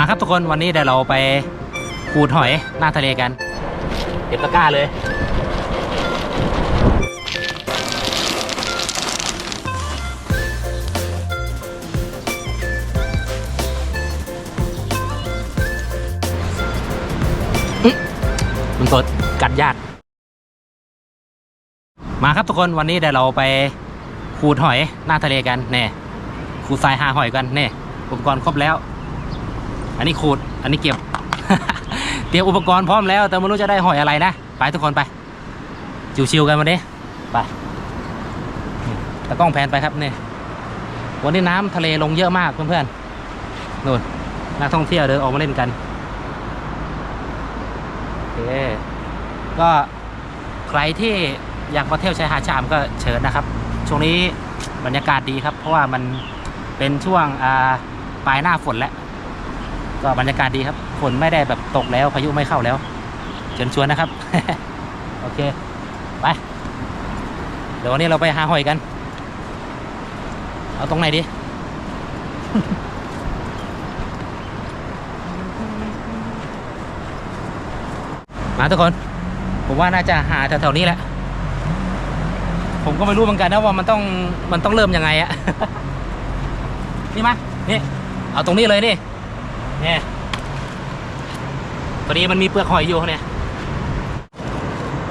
มาครับทุกคนวันนี้เดี๋ยวเราไปขูดหอยหน้าทะเลกันเก็บตะกร้าเลยมันสดกัดยาก มาครับทุกคนวันนี้เดี๋ยวเราไปขูดหอยหน้าทะเลกันเน่ขูดทรายหาหอยกันเน่อุปกรณ์ครบแล้ว อันนี้ขูด อันนี้เก็บ เตรียมอุปกรณ์พร้อมแล้ว แต่ไม่รู้จะได้หอยอะไรนะ ไปทุกคนไป ชิวๆกันวันนี้ไปตะกล้องแพนไปครับนี่ วันนี้น้ำทะเลลงเยอะมากเพื่อนๆนู่นนักท่องเที่ยวเดินออกมาเล่นกันโอเคก็ใครที่อยากมาเที่ยวชายหาดชะอำก็เชิญนะครับ ช่วงนี้บรรยากาศดีครับ เพราะว่ามันเป็นช่วงปลายหน้าฝนแล้ว ก็บรรยากาศดีครับ ฝนไม่ได้แบบตกแล้วพายุไม่เข้าแล้วเชิญชวนนะครับ โอเค ไป เดี๋ยววันนี้เราไปหาหอยกัน เอาตรงไหนดี มาทุกคน ผมว่าน่าจะหาแถวๆนี้แหละ ผมก็ไม่รู้เหมือนกันนะว่ามันต้องมันต้องเริ่มยังไงอะ นี่มา นี่ เอาตรงนี้เลยนี่ นี่พอดีมันมีเปลือกหอยอยู่เนี่ย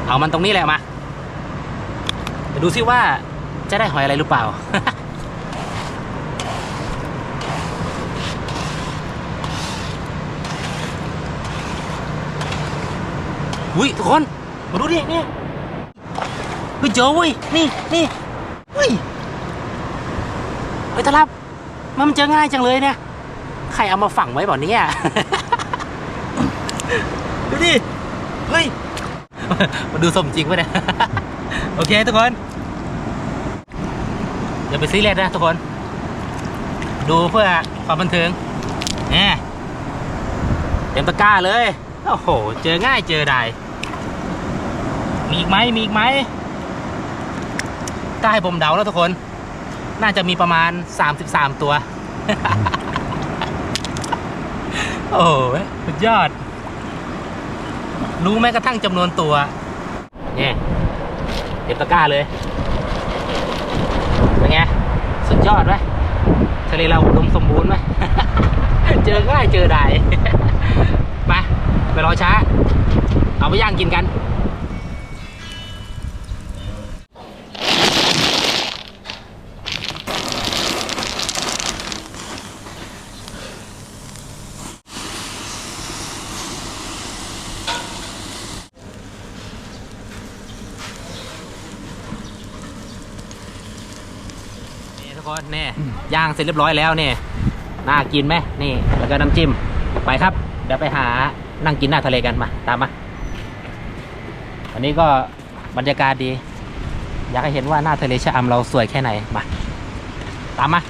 เอามันตรงนี้แหละมาเดี๋ยวดูซิว่าจะได้หอยอะไรหรือเปล่า อุ้ยทุกคน มาดูดินี่เฮ้ยเจอเว้ย นี่นี่เฮ้ยเฮ้ยตะลับ มันเจอง่ายจังเลยเนี่ย ใครเอามาฝังไว้บ่เนี่ยดูดิ เฮ้ยมาดูสมจริงปะเนี่ย โอเคทุกคน อย่าไปซีเรียสนะทุกคน ดูเพื่อความบันเทิงเนี่ยเต็มตะกร้าเลย โอ้โห เจอง่ายเจอได้ มีอีกไหมมีอีกไหมถ้าให้ผมเดาแล้วทุกคน น่าจะมีประมาณ 33 ตัว โอ้ยสุดยอด รู้แม้กระทั่งจำนวนตัว เนี่ยเด็บตะกร้าเลย เป็นไง สุดยอดไหมทะเลเราอุดมสมบูรณ์ไหม เจอง่ายเจอได้ไปไปรอช้า เอาไปย่างกินกัน กคนนี่ย่างเสร็จเรียบร้อยแล้วเนี่ยน่ากินไหมนี่ แล้วก็น้ำจิ้มไปครับ เดี๋ยวไปหานั่งกินหน้าทะเลกันมา ตามมาอันนี้ก็บรรยากาศดี อยากให้เห็นว่าหน้าทะเลชะอำเราสวยแค่ไหนมาตามมา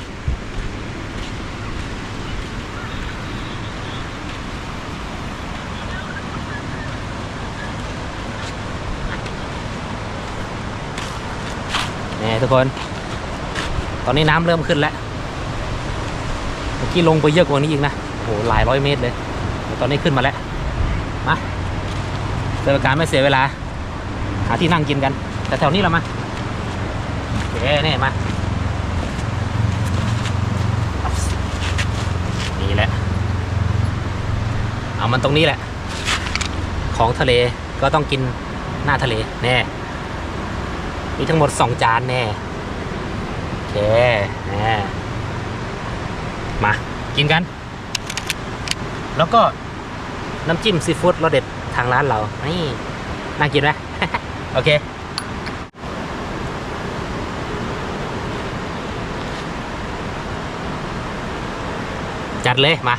นี่ทุกคน ตอนนี้น้ำเริ่มขึ้นแล้วเมื่อกี้ลงไปเยอะกว่านี้อีกนะโอ้โหหลายร้อยเมตรเลยแต่ตอนนี้ขึ้นมาแล้วมาเสียการไม่เสียเวลา หาที่นั่งกินกัน แต่แถวนี้เรามาโอเคนี่มานี่แหละเอามันตรงนี้แหละ ของทะเลก็ต้องกินหน้าทะเลแน่มีทั้งหมดสองจานแน่ เคน่มากินกัน แล้วก็น้ำจิ้มซีฟู้ดรสเด็ดทางร้านเรา นี่น่ากินไหมโอเค จัดเลยมา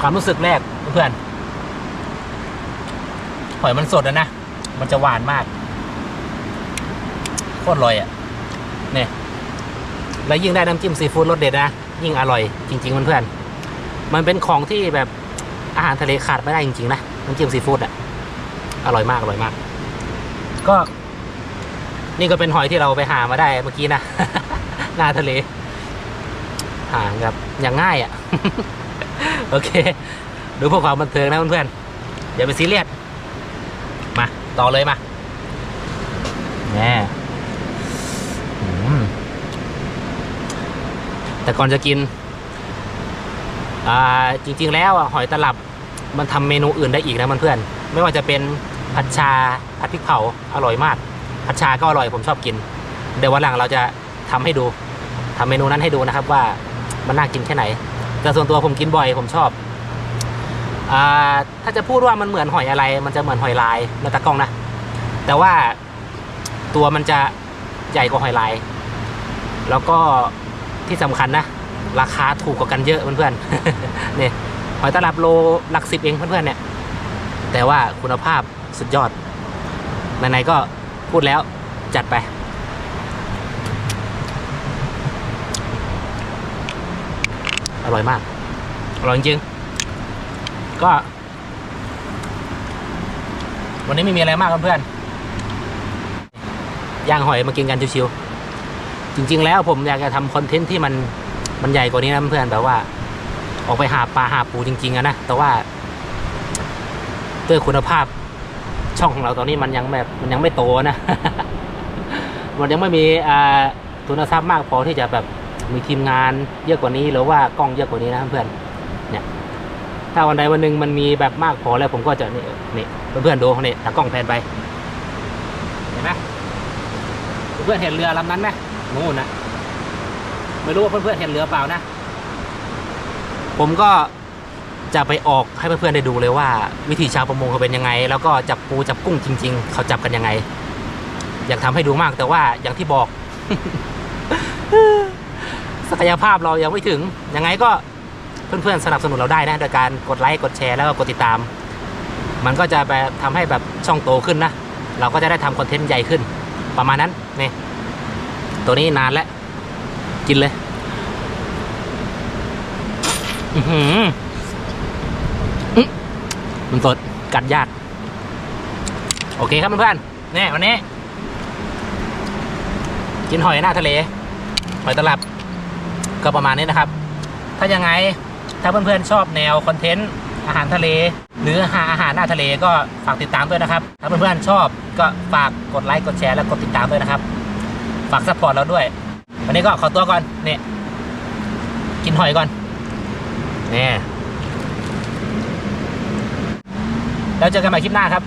ความรู้สึกแรกเพื่อน หอยมันสดอะนะ มันจะหวานมาก โคตรอร่อยอะ่ะ เนี่ย แล้วยิ่งได้น้ำจิ้มซีฟู้ดรสเด็ดนะ ยิ่งอร่อยจริงๆเพื่อนๆมันเป็นของที่แบบอาหารทะเลขาดไม่ได้จริงๆนะ น้ำจิ้มซีฟู้ดอะ่ะ อร่อยมากอร่อยมาก ก็ นี่ก็เป็นหอยที่เราไปหามาได้เมื่อกี้นะ หน้าทะเล หาแบบอย่างง่ายอะ่ะ โอเค ดูพวกความบันเทิงนะเพื่อนๆอย่าไปซีเรียส ต่อเลยมาแน่แต่ก่อนจะกิน อ่าจริง ๆ แล้วอะหอยตลับมันทำเมนูอื่นได้อีกนะมันเพื่อน ไม่ว่าจะเป็นผัดชาผัดพริกเผาอร่อยมาก ผัดชาก็อร่อยผมชอบกิน เดี๋ยววันหลังเราจะทำให้ดูทำเมนูนั้นให้ดูนะครับว่ามันน่ากินแค่ไหน แต่ส่วนตัวผมกินบ่อยผมชอบ ถ้าจะพูดว่ามันเหมือนหอยอะไร มันจะเหมือนหอยลายในตะกล้องนะ แต่ว่าตัวมันจะใหญ่กว่าหอยลาย แล้วก็ที่สำคัญนะ ราคาถูกกว่ากันเยอะเพื่อนๆเนี่ยหอยตลับโลหลักสิบเองเพื่อนๆเนี่ย แต่ว่าคุณภาพสุดยอดไหนๆก็พูดแล้วจัดไป อร่อยมาก อร่อยจริง ก็ วันนี้ไม่มีอะไรมากเพื่อนย่างหอยมากินกันชิวๆจริง ๆ แล้วผมอยากจะทำคอนเทนต์ที่มันมันใหญ่กว่านี้นะเพื่อนแบบว่า ออกไปหาปลาหาปูจริงๆอะนะแต่ว่าด้วยคุณภาพช่องของเราตอนนี้มันยังแบบมันยังไม่โตนะ มันยังไม่มีทุนทรัพย์มากพอที่จะแบบมีทีมงานเยอะกว่านี้หรือว่ากล้องเยอะกว่านี้นะเพื่อนเนี่ย ถ้าวันใดวันหนึ่งมันมีแบบมากพอแล้วผมก็จะนี่นี่เพื่อนๆดูนี่ตากล้องแพนไป เห็นไหมเพื่อนเห็นเรือลำนั้นไหมนู่นนะไม่รู้ว่าเพื่อนๆเห็นเรือเปล่านะ ผมก็จะไปออกให้เพื่อนๆได้ดูเลยว่า วิธีชาวประมงเขาเป็นยังไง แล้วก็จับปูจับกุ้งจริง ๆ เขาจับกันยังไง อยากทำให้ดูมากแต่ว่าอย่างที่บอก ศักยภาพเรายังไม่ถึงยังไงก็ เพื่อนๆสนับสนุนเราได้นะโดยการกดไลค์กดแชร์แล้วก็กดติดตาม มันก็จะแบบทำให้แบบช่องโตขึ้นนะ เราก็จะได้ทำคอนเทนต์ใหญ่ขึ้น ประมาณนั้นนี่ตัวนี้นานแล้ว กินเลยอือหือมันสดกัดยากโอเคครับเพื่อนๆนี่วันนี้ กินหอยหน้าทะเล หอยตลับก็ประมาณนี้นะครับ ถ้ายังไง ถ้าเพื่อนๆชอบแนวคอนเทนต์อาหารทะเล หรือหาอาหารหน้าทะเลก็ฝากติดตามด้วยนะครับ ถ้าเพื่อนๆชอบก็ฝากกดไลค์กดแชร์และกดติดตามด้วยนะครับ ฝากซัพพอร์ตเราด้วย วันนี้ก็ขอตัวก่อนเนี่ยกินหอยก่อนเนี่ยแล้วเจอกันใหม่คลิปหน้าครับ